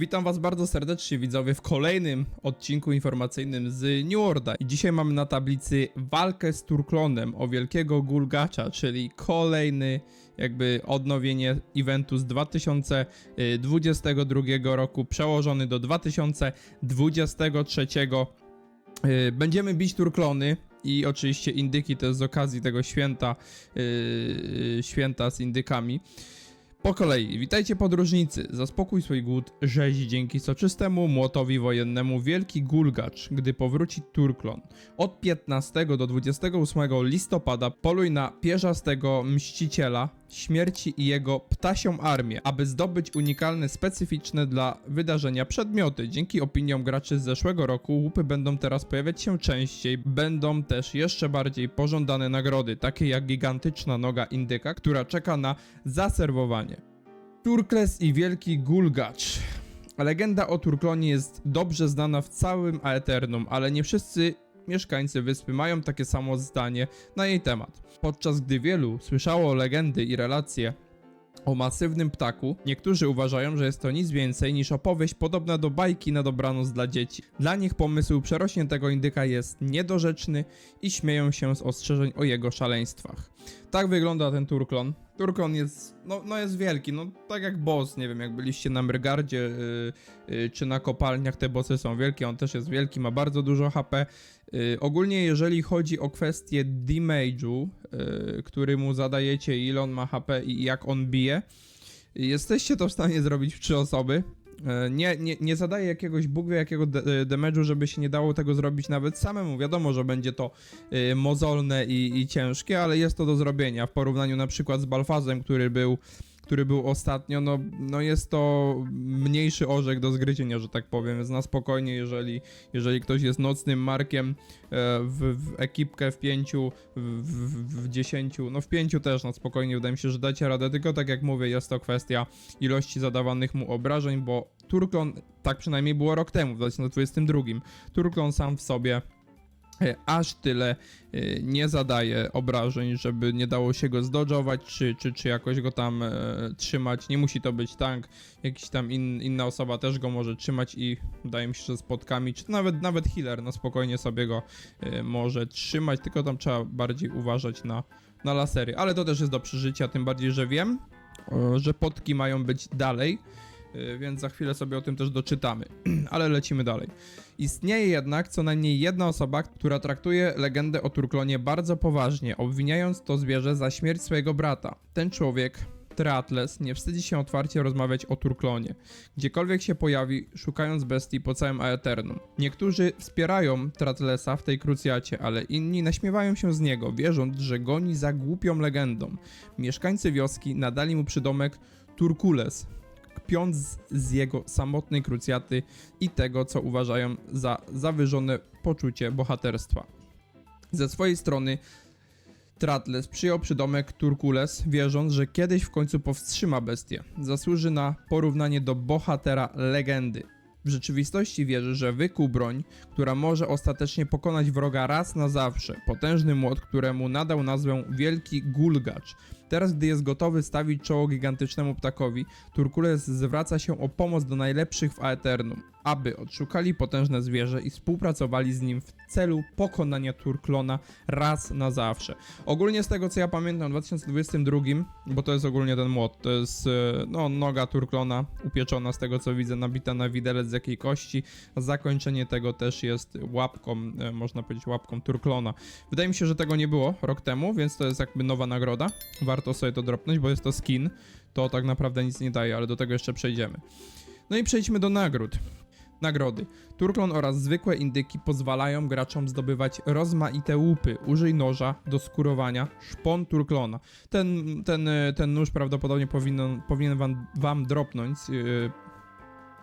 Witam Was bardzo serdecznie, widzowie, w kolejnym odcinku informacyjnym z New Orda. I dzisiaj mamy na tablicy walkę z Turklonem o wielkiego Gulgacza, czyli kolejny jakby odnowienie eventu z 2022 roku, przełożony do 2023. Yy, Będziemy bić Turklony i oczywiście indyki, to jest z okazji tego święta, yy, święta z indykami. Po kolei, witajcie podróżnicy. Za spokój swój głód rzezi dzięki soczystemu młotowi wojennemu wielki Gulgacz, gdy powróci Turklon. Od 15 do 28 listopada poluj na pierzastego mściciela śmierci i jego ptasią armię, aby zdobyć unikalne, specyficzne dla wydarzenia przedmioty. Dzięki opiniom graczy z zeszłego roku łupy będą teraz pojawiać się częściej. Będą też jeszcze bardziej pożądane nagrody, takie jak gigantyczna noga indyka, która czeka na zaserwowanie. Turkles i wielki Gulgacz. Legenda o Turklonie jest dobrze znana w całym Aeternum, ale nie wszyscy mieszkańcy wyspy mają takie samo zdanie na jej temat. Podczas gdy wielu słyszało legendy i relacje o masywnym ptaku, niektórzy uważają, że jest to nic więcej niż opowieść podobna do bajki na dobranoc dla dzieci. Dla nich pomysł przerośniętego indyka jest niedorzeczny i śmieją się z ostrzeżeń o jego szaleństwach. Tak wygląda ten Turklon. Turklon jest, no, no jest wielki, no tak jak boss, nie wiem, jak byliście na Myrgardzie yy, yy, czy na kopalniach, te bossy są wielkie, on też jest wielki, ma bardzo dużo HP. Yy, ogólnie jeżeli chodzi o kwestię damage'u, yy, który mu zadajecie, ile on ma HP i jak on bije, jesteście to w stanie zrobić w trzy osoby. E, Nie, nie, nie zadaję jakiegoś wie jakiego e, damage'u, żeby się nie dało tego zrobić nawet samemu. Wiadomo, że będzie to y, mozolne i, i ciężkie, ale jest to do zrobienia. W porównaniu na przykład z Balfazem, który był, który był ostatnio, no, no jest to mniejszy orzech do zgryzienia, że tak powiem. Więc na spokojnie, jeżeli, jeżeli ktoś jest nocnym markiem e, w, w ekipkę w pięciu, w, w, w dziesięciu, no w pięciu też na spokojnie wydaje mi się, że dacie radę. Tylko tak jak mówię, jest to kwestia ilości zadawanych mu obrażeń, bo Turklon, tak przynajmniej było rok temu, w 2022, Turklon sam w sobie aż tyle e, nie zadaje obrażeń, żeby nie dało się go zdodżować, czy, czy, czy jakoś go tam e, trzymać. Nie musi to być tank, jakiś tam in, inna osoba też go może trzymać i wydaje mi się, że spotkami, czy nawet, nawet healer na spokojnie sobie go e, może trzymać, tylko tam trzeba bardziej uważać na, na lasery. Ale to też jest do przeżycia, tym bardziej, że wiem, e, że potki mają być dalej, e, więc za chwilę sobie o tym też doczytamy. Ale lecimy dalej. Istnieje jednak co najmniej jedna osoba, która traktuje legendę o Turklonie bardzo poważnie, obwiniając to zwierzę za śmierć swojego brata. Ten człowiek, Treatles, nie wstydzi się otwarcie rozmawiać o Turklonie. Gdziekolwiek się pojawi, szukając bestii po całym Aeternum. Niektórzy wspierają Tratlesa w tej krucjacie, ale inni naśmiewają się z niego, wierząc, że goni za głupią legendą. Mieszkańcy wioski nadali mu przydomek Turkules, kpiąc z- jego samotnej krucjaty i tego, co uważają za zawyżone poczucie bohaterstwa. Ze swojej strony Tratles przyjął przydomek Turkules, wierząc, że kiedyś w końcu powstrzyma bestię. Zasłuży na porównanie do bohatera legendy. W rzeczywistości wierzy, że wykuł broń, która może ostatecznie pokonać wroga raz na zawsze. Potężny młot, któremu nadał nazwę Wielki Gulgacz. Teraz, gdy jest gotowy stawić czoło gigantycznemu ptakowi, Turkules zwraca się o pomoc do najlepszych w Aeternum, aby odszukali potężne zwierzę i współpracowali z nim w celu pokonania Turklona raz na zawsze. Ogólnie z tego co ja pamiętam w 2022, bo to jest ogólnie ten młot, to jest e, no, noga Turklona upieczona z tego co widzę, nabita na widelec z jakiej kości, zakończenie tego też jest łapką, e, można powiedzieć łapką Turklona. Wydaje mi się, że tego nie było rok temu, więc to jest jakby nowa nagroda. Warto sobie to dropnąć, bo jest to skin. To tak naprawdę nic nie daje, ale do tego jeszcze przejdziemy. No i przejdźmy do nagród. Nagrody. Turklon oraz zwykłe indyki pozwalają graczom zdobywać rozmaite łupy. Użyj noża do skurowania szpon Turklona. Ten, ten, ten nóż prawdopodobnie powinien, powinien wam, wam dropnąć. Yy,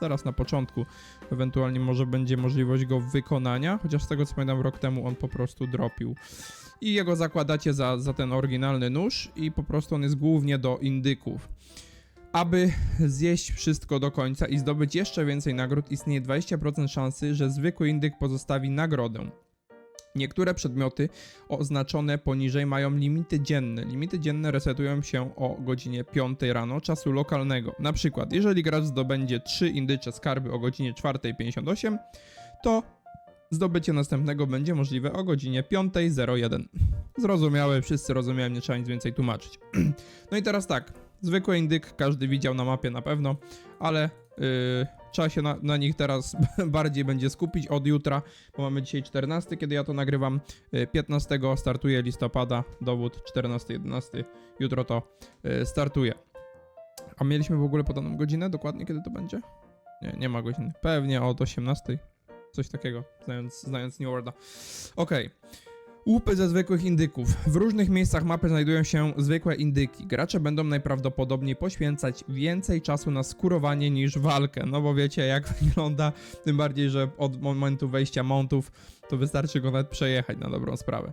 zaraz na początku. Ewentualnie może będzie możliwość go wykonania, chociaż z tego co pamiętam rok temu on po prostu dropił. I jego zakładacie za, za ten oryginalny nóż i po prostu on jest głównie do indyków. Aby zjeść wszystko do końca i zdobyć jeszcze więcej nagród, istnieje 20% szansy, że zwykły indyk pozostawi nagrodę. Niektóre przedmioty oznaczone poniżej mają limity dzienne. Limity dzienne resetują się o godzinie 5 rano czasu lokalnego. Na przykład, jeżeli gracz zdobędzie 3 indycze skarby o godzinie 4.58, to zdobycie następnego będzie możliwe o godzinie 5.01. Zrozumiałe, wszyscy rozumiałem, nie trzeba nic więcej tłumaczyć. no i teraz tak, zwykły indyk każdy widział na mapie na pewno, ale yy, trzeba się na, na nich teraz bardziej będzie skupić od jutra, bo mamy dzisiaj 14, kiedy ja to nagrywam. Yy, 15 startuje listopada, dowód 14-11, jutro to yy, startuje. A mieliśmy w ogóle podaną godzinę dokładnie, kiedy to będzie? Nie, nie ma godziny. Pewnie od 18. Coś takiego, znając, znając New Worlda. Okej. Łupy ze zwykłych indyków. W różnych miejscach mapy znajdują się zwykłe indyki. Gracze będą najprawdopodobniej poświęcać więcej czasu na skurowanie niż walkę. No bo wiecie jak wygląda, tym bardziej, że od momentu wejścia mountów to wystarczy go nawet przejechać na dobrą sprawę.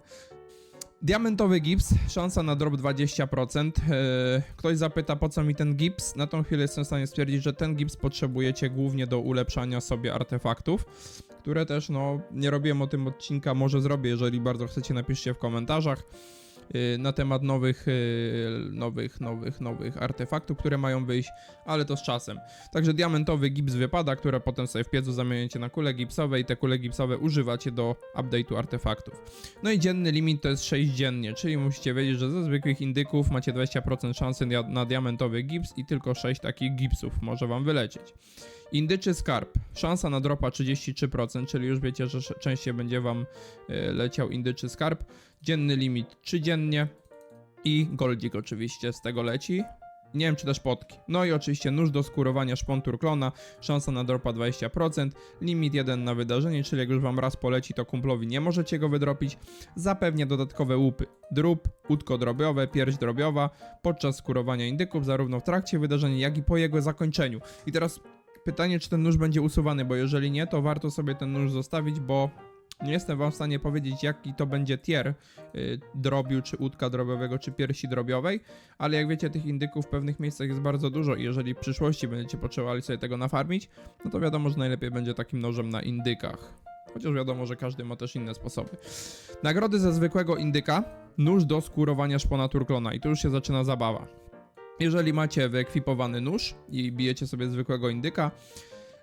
Diamentowy gips, szansa na drop 20%. Yy, Ktoś zapyta, po co mi ten gips? Na tą chwilę jestem w stanie stwierdzić, że ten gips potrzebujecie głównie do ulepszania sobie artefaktów, które też, no, nie robiłem o tym odcinka, może zrobię, jeżeli bardzo chcecie, napiszcie w komentarzach na temat nowych, yy, nowych, nowych, nowych artefaktów, które mają wyjść, ale to z czasem. Także diamentowy gips wypada, które potem sobie w piecu zamieniacie na kule gipsowe i te kule gipsowe używacie do update'u artefaktów. No i dzienny limit to jest 6 dziennie, czyli musicie wiedzieć, że ze zwykłych indyków macie 20% szansy na diamentowy gips i tylko 6 takich gipsów może wam wylecieć. Indyczy skarb. Szansa na dropa 33%, czyli już wiecie, że częściej będzie wam y, leciał indyczy skarb. Dzienny limit 3 dziennie i goldzik oczywiście z tego leci. Nie wiem, czy też potki. No i oczywiście nóż do skurowania szpon turklona, szansa na dropa 20%, limit 1 na wydarzenie, czyli jak już wam raz poleci, to kumplowi nie możecie go wydropić. Zapewnia dodatkowe łupy. Drób, łódko drobiowe, pierś drobiowa podczas skurowania indyków, zarówno w trakcie wydarzenia, jak i po jego zakończeniu. I teraz pytanie, czy ten nóż będzie usuwany, bo jeżeli nie, to warto sobie ten nóż zostawić, bo nie jestem wam w stanie powiedzieć, jaki to będzie tier y, drobiu, czy łódka drobiowego, czy piersi drobiowej, ale jak wiecie, tych indyków w pewnych miejscach jest bardzo dużo i jeżeli w przyszłości będziecie potrzebowali sobie tego nafarmić, no to wiadomo, że najlepiej będzie takim nożem na indykach. Chociaż wiadomo, że każdy ma też inne sposoby. Nagrody ze zwykłego indyka, nóż do skurowania szpona turklona i tu już się zaczyna zabawa. Jeżeli macie wyekwipowany nóż i bijecie sobie zwykłego indyka,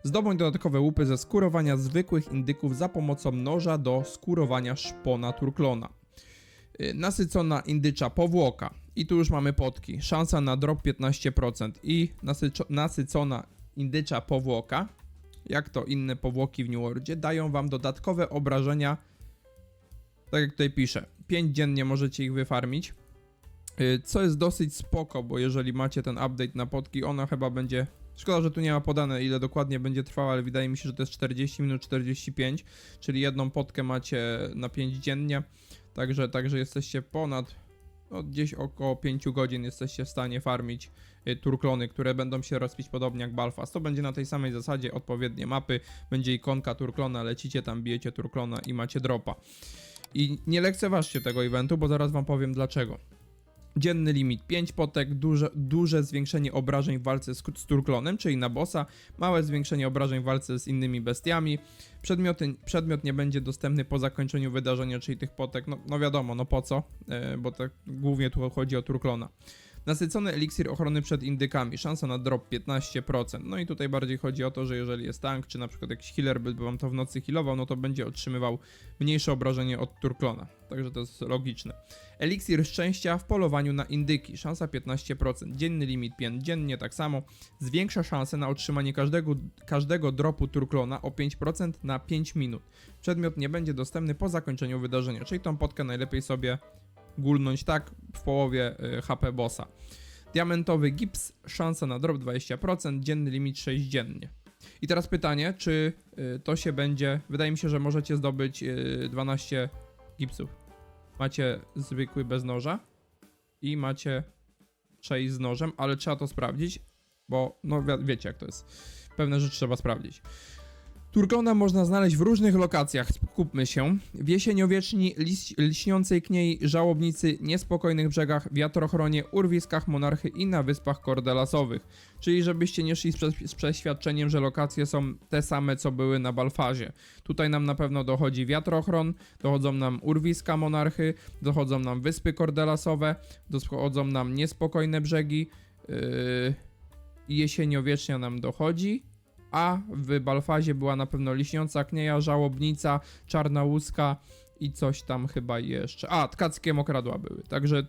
zdobądź dodatkowe łupy ze skurowania zwykłych indyków za pomocą noża do skurowania szpona turklona. Y, Nasycona indycza powłoka. I tu już mamy potki. Szansa na drop 15% i nasycona indycza powłoka, jak to inne powłoki w New Worldzie, dają wam dodatkowe obrażenia. Tak jak tutaj piszę, 5 dziennie możecie ich wyfarmić. Y, Co jest dosyć spoko, bo jeżeli macie ten update na potki, ona chyba będzie. Szkoda, że tu nie ma podane ile dokładnie będzie trwała, ale wydaje mi się, że to jest 40 minut 45, czyli jedną potkę macie na 5 dziennie. Także, także jesteście ponad, no gdzieś około 5 godzin jesteście w stanie farmić y, turklony, które będą się rozpić podobnie jak Balfast. To będzie na tej samej zasadzie odpowiednie mapy, będzie ikonka turklona, lecicie tam, bijecie turklona i macie dropa. I nie lekceważcie tego eventu, bo zaraz wam powiem dlaczego. Dzienny limit 5 potek, duże, duże zwiększenie obrażeń w walce z, z turklonem, czyli na bossa, małe zwiększenie obrażeń w walce z innymi bestiami. Przedmioty, przedmiot nie będzie dostępny po zakończeniu wydarzenia, czyli tych potek, no, no wiadomo, no po co, e, bo tak głównie tu chodzi o turklona. Nasycony eliksir ochrony przed indykami, szansa na drop 15%. No i tutaj bardziej chodzi o to, że jeżeli jest tank, czy na przykład jakiś healer by wam to w nocy healował, no to będzie otrzymywał mniejsze obrażenie od turklona. Także to jest logiczne. Eliksir szczęścia w polowaniu na indyki, szansa 15%. Dzienny limit 5 dziennie tak samo. Zwiększa szansę na otrzymanie każdego, każdego dropu turklona o 5% na 5 minut. Przedmiot nie będzie dostępny po zakończeniu wydarzenia, czyli tą potkę najlepiej sobie gulnąć tak w połowie y, HP bossa. Diamentowy gips, szansa na drop 20%, dzienny limit 6 dziennie. I teraz pytanie, czy y, to się będzie. Wydaje mi się, że możecie zdobyć y, 12 gipsów. Macie zwykły bez noża i macie 6 z nożem, ale trzeba to sprawdzić, bo no wi- wiecie jak to jest. Pewne rzeczy trzeba sprawdzić. Turklona można znaleźć w różnych lokacjach, skupmy się. W jesieniowieczni, liśniącej kniei, żałobnicy, niespokojnych brzegach, wiatrochronie, urwiskach monarchy i na wyspach kordelasowych. Czyli żebyście nie szli z, prze, z przeświadczeniem, że lokacje są te same, co były na Balfazie. Tutaj nam na pewno dochodzi wiatrochron, dochodzą nam urwiska monarchy, dochodzą nam wyspy kordelasowe, dochodzą nam niespokojne brzegi, yy, jesieniowiecznia nam dochodzi, a w Balfazie była na pewno Liśniąca Knieja, Żałobnica, Czarna Łuska i coś tam chyba jeszcze. A, Tkackie Mokradła były, także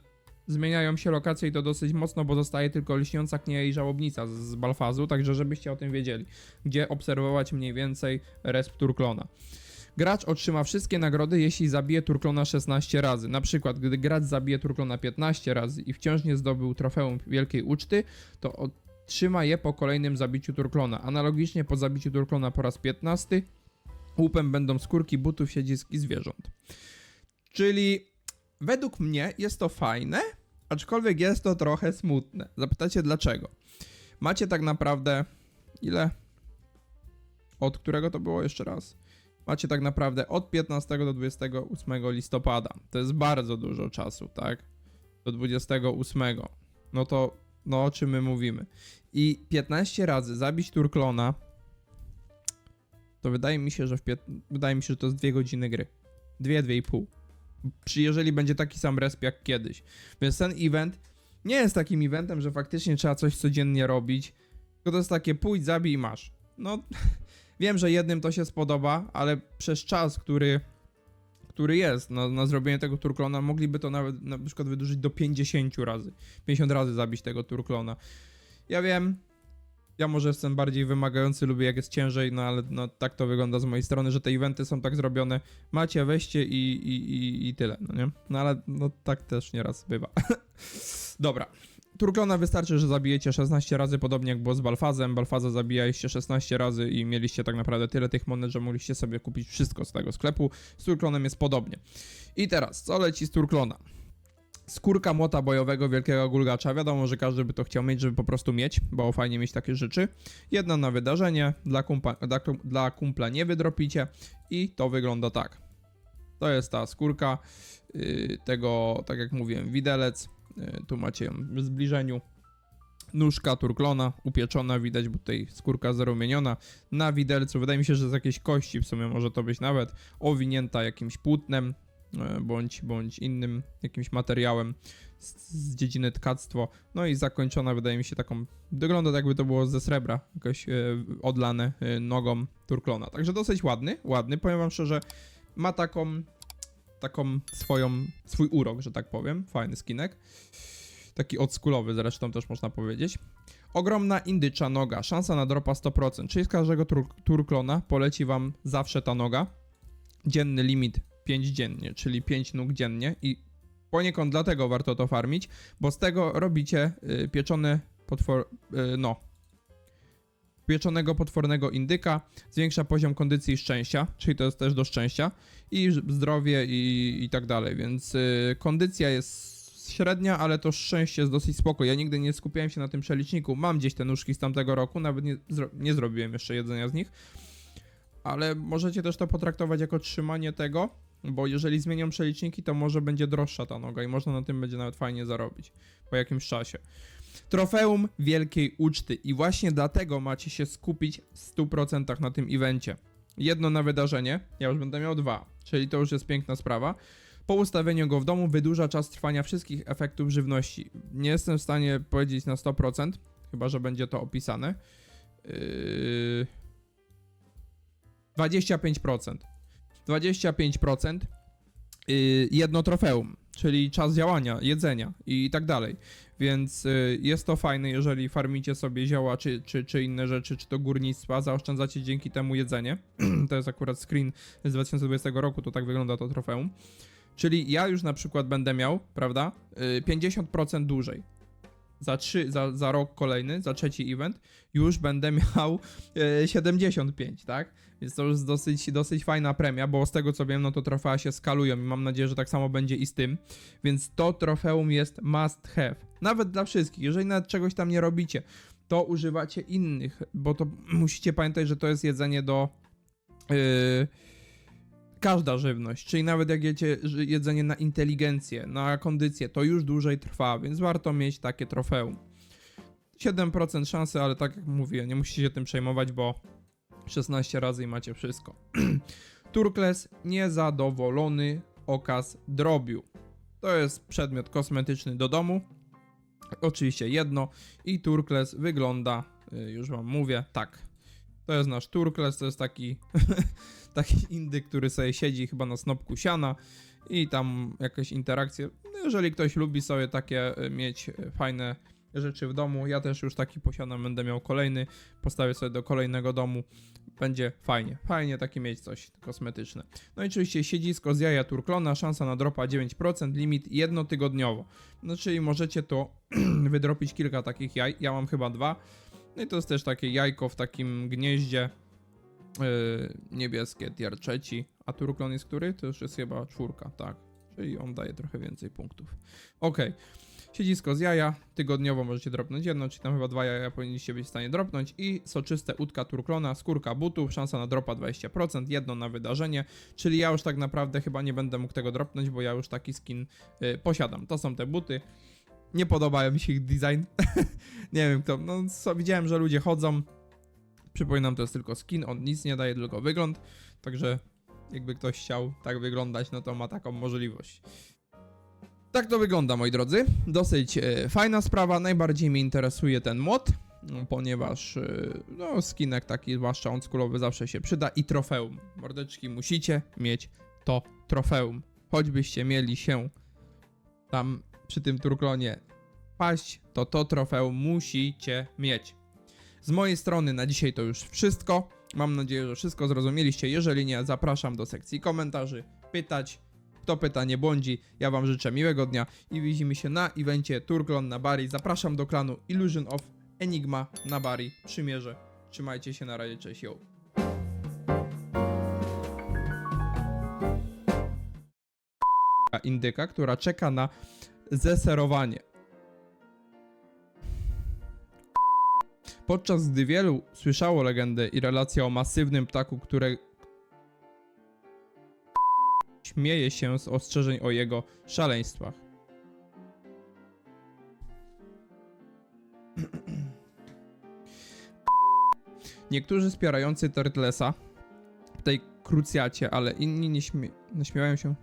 zmieniają się lokacje i to dosyć mocno, bo zostaje tylko Liśniąca Knieja i Żałobnica z, Balfazu, także żebyście o tym wiedzieli, gdzie obserwować mniej więcej resp Turklona. Gracz otrzyma wszystkie nagrody, jeśli zabije Turklona 16 razy. Na przykład, gdy gracz zabije Turklona 15 razy i wciąż nie zdobył trofeum Wielkiej Uczty, to otrzyma je po kolejnym zabiciu Turklona. Analogicznie po zabiciu Turklona po raz 15 łupem będą skórki butów, siedzisk i zwierząt. Czyli według mnie jest to fajne, aczkolwiek jest to trochę smutne. Zapytacie dlaczego? Macie tak naprawdę ile? Od którego to było jeszcze raz? Macie tak naprawdę od 15 do 28 listopada. To jest bardzo dużo czasu, tak? Do 28. No to, no o czym my mówimy? I 15 razy zabić Turklona, to wydaje mi się, że w wydaje mi się, że to jest 2 godziny gry. 2, 2,5. Przy jeżeli będzie taki sam resp jak kiedyś. Więc ten event nie jest takim eventem, że faktycznie trzeba coś codziennie robić. Tylko to jest takie pójdź, zabij i masz. No, wiem, że jednym to się spodoba, ale przez czas, który, który jest na, na zrobienie tego turklona, mogliby to nawet na przykład wydłużyć do 50 razy. 50 razy zabić tego turklona. Ja wiem, ja może jestem bardziej wymagający, lubię jak jest ciężej, no ale no, tak to wygląda z mojej strony, że te eventy są tak zrobione. Macie, weźcie i, i, i, i tyle, no nie? No ale no tak też nieraz bywa. Dobra. Turklona wystarczy, że zabijecie 16 razy, podobnie jak było z Balfazem. Balfaza zabijaliście 16 razy i mieliście tak naprawdę tyle tych monet, że mogliście sobie kupić wszystko z tego sklepu. Z Turklonem jest podobnie. I teraz, co leci z Turklona? Skórka młota bojowego wielkiego gulgacza. Wiadomo, że każdy by to chciał mieć, żeby po prostu mieć, bo fajnie mieć takie rzeczy. Jedna na wydarzenie, dla, kumpa, dla, dla kumpla nie wydropicie i to wygląda tak. To jest ta skórka yy, tego, tak jak mówiłem, widelec. Yy, tu macie w zbliżeniu. Nóżka turklona, upieczona, widać, bo tutaj skórka zarumieniona. Na widelcu, wydaje mi się, że z jakiejś kości w sumie może to być nawet owinięta jakimś płótnem, e, bądź, bądź innym jakimś materiałem z, z dziedziny tkactwo. No i zakończona, wydaje mi się, taką. Wygląda tak, jakby to było ze srebra, jakoś e, odlane e, nogą turklona. Także dosyć ładny, ładny. Powiem wam szczerze, ma taką, taką swoją, swój urok, że tak powiem. Fajny skinek. Taki odskulowy zresztą też można powiedzieć. Ogromna indycza noga, szansa na dropa 100%, czyli z każdego tur turklona poleci wam zawsze ta noga. Dzienny limit 5 dziennie, czyli 5 nóg dziennie i poniekąd dlatego warto to farmić, bo z tego robicie y, pieczone potwor... Y, no. Pieczonego potwornego indyka, zwiększa poziom kondycji i szczęścia, czyli to jest też do szczęścia, i zdrowie i, i tak dalej, więc y, kondycja jest średnia, ale to szczęście jest dosyć spoko. Ja nigdy nie skupiałem się na tym przeliczniku. Mam gdzieś te nóżki z tamtego roku, nawet nie, zro nie zrobiłem jeszcze jedzenia z nich. Ale możecie też to potraktować jako trzymanie tego, bo jeżeli zmienią przeliczniki, to może będzie droższa ta noga i można na tym będzie nawet fajnie zarobić po jakimś czasie. Trofeum Wielkiej Uczty i właśnie dlatego macie się skupić w 100% na tym evencie. Jedno na wydarzenie, ja już będę miał dwa, czyli to już jest piękna sprawa. Po ustawieniu go w domu wydłuża czas trwania wszystkich efektów żywności. Nie jestem w stanie powiedzieć na 100%, chyba że będzie to opisane. Yy... 25%. 25% yy, jedno trofeum, czyli czas działania, jedzenia i tak dalej. Więc yy, jest to fajne, jeżeli farmicie sobie zioła czy, czy, czy inne rzeczy, czy to górnictwa, zaoszczędzacie dzięki temu jedzenie. to jest akurat screen z 2020 roku, to tak wygląda to trofeum. Czyli ja już na przykład będę miał, prawda, yy, 50% dłużej. Za, trzy, za, za rok kolejny, za trzeci event, już będę miał yy, 75, tak? Więc to już jest dosyć, dosyć fajna premia, bo z tego co wiem, no to trofea się skalują i mam nadzieję, że tak samo będzie i z tym. Więc to trofeum jest must have. Nawet dla wszystkich. Jeżeli nawet czegoś tam nie robicie, to używacie innych, bo to musicie pamiętać, że to jest jedzenie do Yy, każda żywność, czyli nawet jak jecie jedzenie na inteligencję, na kondycję, to już dłużej trwa, więc warto mieć takie trofeum. 7% szansy, ale tak jak mówię, nie musicie się tym przejmować, bo 16 razy i macie wszystko. Turkles niezadowolony okaz drobiu. To jest przedmiot kosmetyczny do domu. Oczywiście jedno i Turkles wygląda, y, już wam mówię, tak. To jest nasz Turkles, to jest taki taki indyk, który sobie siedzi chyba na snopku siana i tam jakieś interakcje. No, Jeżeli ktoś lubi sobie takie y, mieć y, fajne rzeczy w domu, ja też już taki posiadam, będę miał kolejny, postawię sobie do kolejnego domu, będzie fajnie, fajnie takie mieć coś kosmetyczne. No i oczywiście siedzisko z jaja turklona, szansa na dropa 9%, limit jednotygodniowo. No czyli możecie to wydropić kilka takich jaj, ja mam chyba dwa. No i to jest też takie jajko w takim gnieździe, Yy, niebieskie tier trzeci, a turklon jest który? To już jest chyba czwórka, tak. Czyli on daje trochę więcej punktów. Okej. Siedzisko z jaja, tygodniowo możecie dropnąć jedno, czyli tam chyba dwa jaja powinniście być w stanie dropnąć i soczyste udka turklona, skórka butów, szansa na dropa 20%, jedno na wydarzenie, czyli ja już tak naprawdę chyba nie będę mógł tego dropnąć, bo ja już taki skin y, posiadam. To są te buty. Nie podobają mi się ich design. nie wiem kto, no co, widziałem, że ludzie chodzą, Przypominam, to jest tylko skin, on nic nie daje, tylko wygląd. Także jakby ktoś chciał tak wyglądać, no to ma taką możliwość. Tak to wygląda, moi drodzy. Dosyć e, fajna sprawa. Najbardziej mnie interesuje ten mod, no, ponieważ e, no, skinek taki, zwłaszcza oldschoolowy, zawsze się przyda. I trofeum. Mordeczki, musicie mieć to trofeum. Choćbyście mieli się tam przy tym turklonie paść, to to trofeum musicie mieć. Z mojej strony na dzisiaj to już wszystko. Mam nadzieję, że wszystko zrozumieliście. Jeżeli nie, zapraszam do sekcji komentarzy, pytać. Kto pyta, nie błądzi. Ja Wam życzę miłego dnia i widzimy się na evencie Turklon na Bari. Zapraszam do klanu Illusion of Enigma na Bari. Przymierze. Trzymajcie się na razie, cześć, yo. Indyka, która czeka na zeserowanie. Podczas gdy wielu słyszało legendę i relację o masywnym ptaku, które śmieje się z ostrzeżeń o jego szaleństwach. Niektórzy wspierający Turtlesa w tej krucjacie, ale inni nie śmie- naśmiewają się